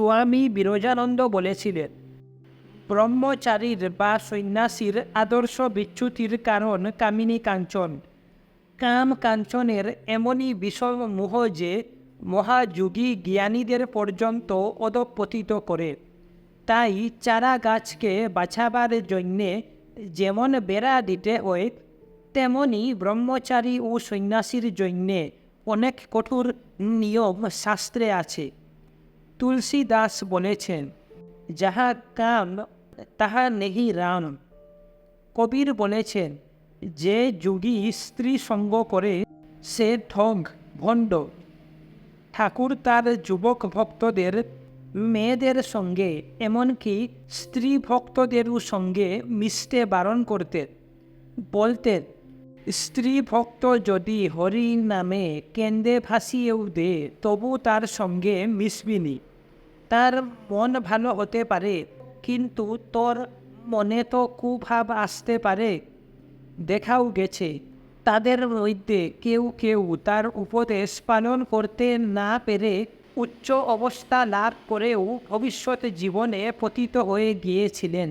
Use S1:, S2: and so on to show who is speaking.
S1: স্বামী বিরজানন্দ বলেছিলেন ব্রহ্মচারীর বা সন্ন্যাসীর আদর্শ বিচ্যুতির কারণ কামিনী কাঞ্চন। কাম কাঞ্চনের এমনই বিষম মোহ যে মহাযোগী জ্ঞানীদের পর্যন্ত অধপতিত করে। তাই চারা গাছকে বাছাবার জন্যে যেমন বেড়া দিতে হয়, তেমনি ব্রহ্মচারী ও সন্ন্যাসীর জন্যে অনেক কঠোর নিয়ম শাস্ত্রে আছে। তুলসী দাস বলেছেন, যাহা কাম, তাহা নেহি রাম। কবির বলেছেন, যে যোগী স্ত্রী সঙ্গ করে, সে ঠগ ভণ্ড। ঠাকুর তার যুবক ভক্তদের, মেয়েদের সঙ্গে, এমনকি স্ত্রী ভক্তদেরও সঙ্গে মিশতে বারণ করতেন বলতেন, স্ত্রী ভক্ত যদি হরি নামে কেন্দ্রে ভাসিয়েও দে, তবু তার সঙ্গে মিশবিনি তার মন ভালো হতে পারে, কিন্তু তোর মনে তো কুভাব আসতে পারে। দেখাও গেছে, তাদের মধ্যে কেউ কেউ তার উপদেশ পালন করতে না পেরে উচ্চ অবস্থা লাভ করেও ভবিষ্যৎ জীবনে পতিত হয়ে গিয়েছিলেন।